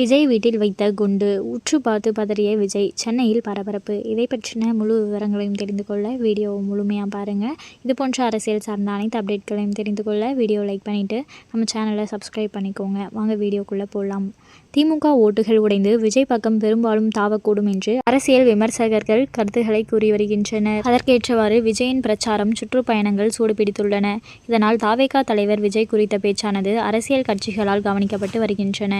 விஜய் வீட்டில் வைத்த குண்டு உற்று பார்த்து பதறிய விஜய் சென்னையில் பரபரப்பு. இதை பற்றின முழு விவரங்களையும் தெரிந்து கொள்ள வீடியோ முழுமையாக பாருங்கள் இது போன்ற அரசியல் சார்ந்த அனைத்து அப்டேட்களையும் தெரிந்து கொள்ள வீடியோ லைக் பண்ணிவிட்டு நம்ம சேனலை சப்ஸ்கிரைப் பண்ணிக்கோங்க. வாங்க வீடியோக்குள்ளே போகலாம் திமுக ஓட்டுகள் உடைந்து விஜய் பக்கம் பெரும்பாலும் தாவக்கூடும் என்று அரசியல் விமர்சகர்கள் கருத்துக்களை கூறி வருகின்றனர். அதற்கேற்றவாறு விஜயின் பிரச்சாரம் சுற்றுப்பயணங்கள் சூடுபிடித்துள்ளன. இதனால் தாவேகா தலைவர் விஜய் குறித்த பேச்சானது அரசியல் கட்சிகளால் கவனிக்கப்பட்டு வருகின்றன.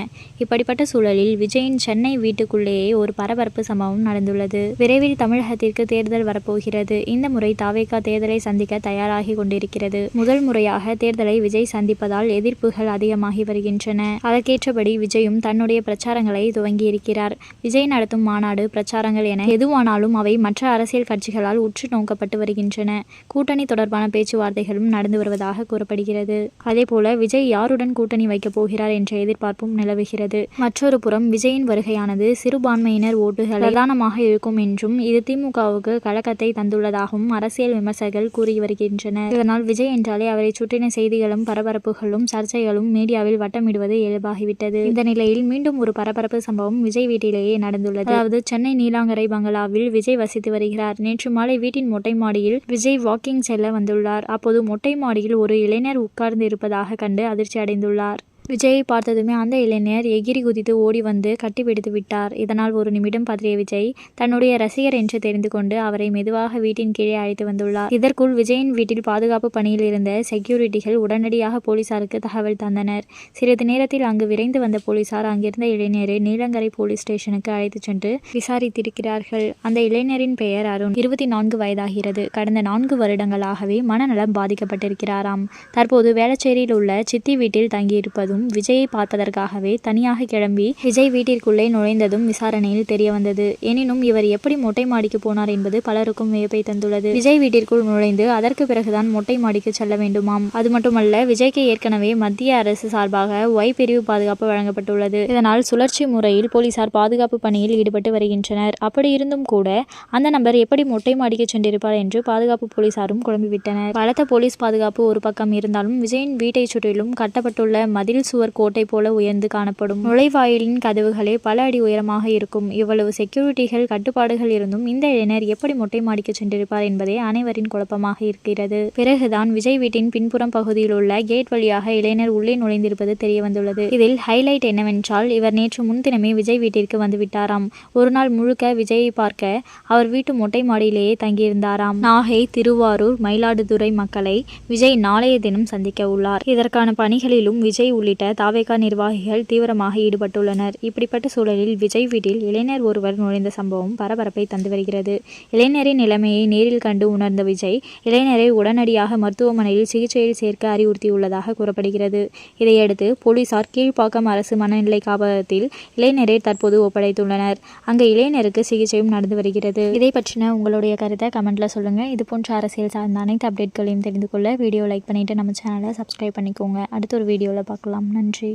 இப்படிப்பட்ட சூழலில் விஜயின் சென்னை வீட்டுக்குள்ளேயே ஒரு பரபரப்பு சம்பவம் நடந்துள்ளது. விரைவில் தமிழகத்திற்கு தேர்தல் வரப்போகிறது. இந்த முறை தாவேகா தேர்தலை சந்திக்க தயாராகி கொண்டிருக்கிறது. முதல் முறையாக தேர்தலை விஜய் சந்திப்பதால் எதிர்ப்புகள் அதிகமாகி வருகின்றன. அதற்கேற்றபடி விஜயும் தன்னுடைய பிரச்சாரங்களை துவங்கியிருக்கிறார். விஜய் நடத்தும் மாநாடு பிரச்சாரங்கள் என எதுவானாலும் அவை மற்ற அரசியல் கட்சிகளால் உற்று நோக்கப்பட்டு வருகின்றன. கூட்டணி தொடர்பான பேச்சுவார்த்தைகளும் நடந்து வருவதாக கூறப்படுகிறது. அதேபோல விஜய் யாருடன் கூட்டணி வைக்கப் போகிறார் என்ற எதிர்பார்ப்பும் நிலவுகிறது. மற்றொரு புறம் விஜயின் வருகையானது சிறுபான்மையினர் ஓட்டுகள் பிரதானமாக இருக்கும் என்றும் இது திமுகவுக்கு கழகத்தை தந்துள்ளதாகவும் அரசியல் விமர்சகர்கள் கூறி வருகின்றனர். இதனால் விஜய் என்றாலே அவரை சுற்றின செய்திகளும் பரபரப்புகளும் சர்ச்சைகளும் மீடியாவில் வட்டமிடுவது இயல்பாகிவிட்டது. இந்த நிலையில் மீண்டும் ஒரு பரபரப்பு சம்பவம் விஜய் வீட்டிலேயே நடந்துள்ளது. அதாவது சென்னை நீலாங்கரை பங்களாவில் விஜய் வசித்து வருகிறார். நேற்று மாலை வீட்டின் மொட்டை மாடியில் விஜய் வாக்கிங் செல்ல வந்துள்ளார். அப்போது மொட்டை மாடியில் ஒரு இளைஞர் உட்கார்ந்து இருப்பதாக கண்டு அதிர்ச்சி அடைந்துள்ளார் விஜயை பார்த்ததுமே அந்த இளைஞர் எகிரி குதித்து ஓடி வந்து கட்டிப்பிடித்து விட்டார். இதனால் ஒரு நிமிடம் பதறிய விஜய் தன்னுடைய ரசிகர் என்று தெரிந்து கொண்டு அவரை மெதுவாக வீட்டின் கீழே அழைத்து வந்துள்ளார். இதற்குள் விஜயின் வீட்டில் பாதுகாப்பு பணியில் இருந்த செக்யூரிட்டிகள் உடனடியாக போலீசாருக்கு தகவல் தந்தனர். சிறிது நேரத்தில் அங்கு விரைந்து வந்த போலீசார் அங்கிருந்த இளைஞரை நீலங்கரை போலீஸ் ஸ்டேஷனுக்கு அழைத்துச் சென்று விசாரித்திருக்கிறார்கள். அந்த இளைஞரின் பெயர் அருண். இருபத்தி நான்கு வயதாகிறது. கடந்த நான்கு வருடங்களாகவே மனநலம் பாதிக்கப்பட்டிருக்கிறாராம். தற்போது வேளச்சேரியில் உள்ள சித்தி வீட்டில் தங்கியிருப்பதும் விஜயை பார்ப்பதற்காகவே தனியாக கிளம்பி விஜய் வீட்டிற்குள்ளே நுழைந்ததும் விசாரணையில் தெரிய வந்தது. எனினும் இவர் எப்படி மொட்டை மாடிக்கு போனார் என்பது பலருக்கும் வியப்பை தந்துள்ளது. விஜய் வீட்டிற்குள் நுழைந்து அதற்கு பிறகுதான் மொட்டை மாடிக்கு செல்ல வேண்டுமாம். அது மட்டுமல்ல விஜய்க்கு ஏற்கனவே மத்திய அரசு சார்பாக ஒய் பிரிவு பாதுகாப்பு வழங்கப்பட்டுள்ளது. இதனால் சுழற்சி முறையில் போலீசார் பாதுகாப்பு பணியில் ஈடுபட்டு வருகின்றனர். அப்படி இருந்தும் கூட அந்த நபர் எப்படி மொட்டை மாடிக்கு சென்றிருப்பார் என்று பாதுகாப்பு போலீசாரும் குழம்பிவிட்டனர். பலத்த போலீஸ் பாதுகாப்பு ஒரு பக்கம் இருந்தாலும் விஜயின் வீட்டை சுற்றிலும் கட்டப்பட்டுள்ள மதில் சுவர் கோட்டை போல உயர்ந்து காணப்படும் நுழைவாயிலின் கதவுகளே பல அடி உயரமாக இருக்கும். இவ்வளவு செக்யூரிட்டிகள் கட்டுப்பாடுகள் இருந்தும் இந்த இளைஞர் எப்படி மொட்டை மாடிக்கு சென்றிருப்பார் என்பதே அனைவரின் குழப்பமாக இருக்கிறது. பிறகுதான் விஜய் வீட்டின் பின்புறம் பகுதியில் உள்ள கேட் வழியாக இளைஞர் உள்ளே நுழைந்திருப்பது தெரிய வந்துள்ளது இதில் ஹைலைட் என்னவென்றால் இவர் நேற்று முன்தினமே விஜய் வீட்டிற்கு வந்துவிட்டாராம். ஒரு நாள் முழுக்க விஜயை பார்க்க அவர் வீட்டு மொட்டை மாடியிலேயே தங்கியிருந்தாராம். நாகை திருவாரூர் மயிலாடுதுறை மக்களை விஜய் நாளைய தினம் சந்திக்க உள்ளார். இதற்கான பணிகளிலும் விஜய் உள்ளிட்ட உள்ளிட்ட தாவேகா நிர்வாகிகள் தீவிரமாக ஈடுபட்டுள்ளனர். இப்படிப்பட்ட சூழலில் விஜய் வீட்டில் இளைஞர் ஒருவர் நுழைந்த சம்பவம் பரபரப்பை தந்து வருகிறது. இளைஞரின் நிலைமையை நேரில் கண்டு உணர்ந்த விஜய் இளைஞரை உடனடியாக மருத்துவமனையில் சிகிச்சையில் சேர்க்க அறிவுறுத்தியுள்ளதாக கூறப்படுகிறது. இதையடுத்து போலீசார் கீழ்ப்பாக்கம் அரசு மனநிலை காப்பகத்தில் இளைஞரை தற்போது ஒப்படைத்துள்ளனர். அங்கு இளைஞருக்கு சிகிச்சையும் நடந்து வருகிறது. இதை பற்றின உங்களுடைய கருத்தை கமெண்ட்ல சொல்லுங்க. இது போன்ற அரசியல் சார்ந்த அனைத்து அப்டேட்களையும் தெரிந்து கொள்ள வீடியோ லைக் பண்ணிட்டு நம்ம சேனலை சப்ஸ்கிரைப் பண்ணிக்கோங்க. அடுத்த ஒரு வீடியோவில் பார்க்கலாம். நன்றி.